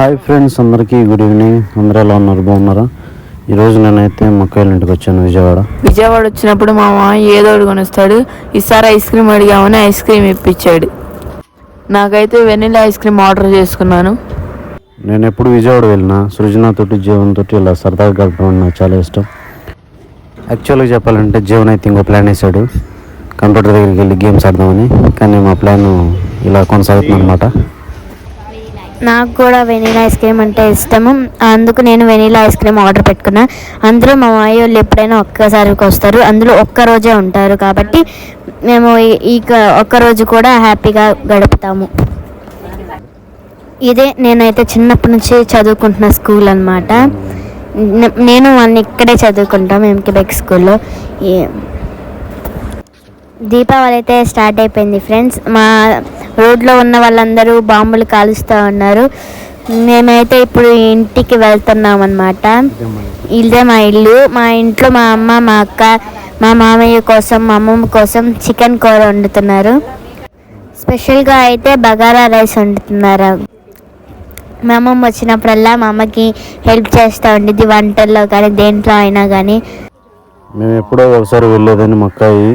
Hi friends అందరికీ good evening. అందరూ ఎలా ఉన్నారు? బాగున్నారా? ఈరోజు నేనైతే మక్కాయిల ఇంటికి వచ్చాను విజయవాడ. విజయవాడ వచ్చినప్పుడు మా మామయ్య ఏదో కొనిస్తాడు. ఈసారి ఐస్ క్రీమ్ అడిగామని ఐస్ క్రీమ్ ఇప్పించాడు. నాకైతే వెనిలా ఐస్ క్రీమ్ ఆర్డర్ చేసుకున్నాను. నేను ఎప్పుడు విజయవాడ వెళ్ళినా సృజన తోటి జీవన్ తోటి ఇలా సరదాగా గడపడం నాకు చాలా ఇష్టం. యాక్చువల్గా చెప్పాలంటే జీవన్ అయితే ఇంకో ప్లాన్ వేసాడు. కంప్యూటర్ దగ్గరికి వెళ్ళి గేమ్స్ ఆడదామని. కానీ మా ప్లాన్ ఇలా కొనసాగుతుంది అనమాట నాకు కూడా వెనీలా ఐస్ క్రీమ్ అంటే ఇష్టము. అందుకు నేను వెనీలా ఐస్ క్రీమ్ ఆర్డర్ పెట్టుకున్నా. అందులో మా మాయ వాళ్ళు ఎప్పుడైనా ఒక్కసారికి వస్తారు. అందులో ఒక్క రోజే ఉంటారు కాబట్టి మేము ఈ- ఒక్కరోజు క- ఒక్క రోజు కూడా హ్యాపీగా గడుపుతాము. ఇదే నేనైతే చిన్నప్పటి నుంచి చదువుకుంటున్న స్కూల్ అనమాట నేను వాళ్ళని ఇక్కడే చదువుకుంటాం ఎంకెబెక్ స్కూల్లో. దీపావళి అయితే స్టార్ట్ అయిపోయింది ఫ్రెండ్స్. మా రోడ్లో ఉన్న వాళ్ళందరూ బాంబులు కాలుస్తూ ఉన్నారు. మేమైతే ఇప్పుడు ఇంటికి వెళ్తున్నాం అనమాట ఇదే మా ఇల్లు. మా ఇంట్లో మా అమ్మ మా అక్క మా మామయ్య కోసం మా అమ్మమ్మ కోసం చికెన్ కూర వండుతున్నారు. స్పెషల్గా అయితే బగారా రైస్ వండుతున్నారు. మా అమ్మమ్మ వచ్చినప్పుడల్లా మా అమ్మకి హెల్ప్ చేస్తూ ఉండేది వంటల్లో కానీ దేంట్లో అయినా కానీ. మేము ఎప్పుడో ఒకసారి వెళ్ళేదని మక్కాయి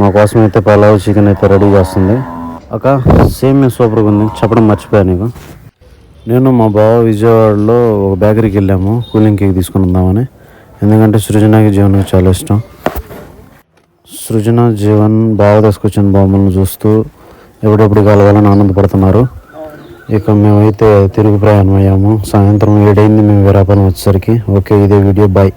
మా కోసం అయితే పలావ్ చికెన్ అయితే రెడీ చేస్తుంది. అక్క సేమ్ సూపర్గా ఉంది. చెప్పడం మర్చిపోయాను నీకు. నేను మా బావ విజయవాడలో ఒక బేకరీకి వెళ్ళాము. కూలింగ్ కేక్ తీసుకుని ఉందామని. ఎందుకంటే సృజనకి జీవన్కి చాలా ఇష్టం. సృజన జీవన్ బావ తీసుకొచ్చిన బొమ్మలను చూస్తూ ఎప్పుడెప్పుడు కలవాలని ఆనందపడుతున్నారు. ఇక మేమైతే తిరుగు ప్రయాణం అయ్యాము సాయంత్రం ఏడైంది మేము వీరాపురం వచ్చేసరికి. ఓకే ఇదే వీడియో. బాయ్.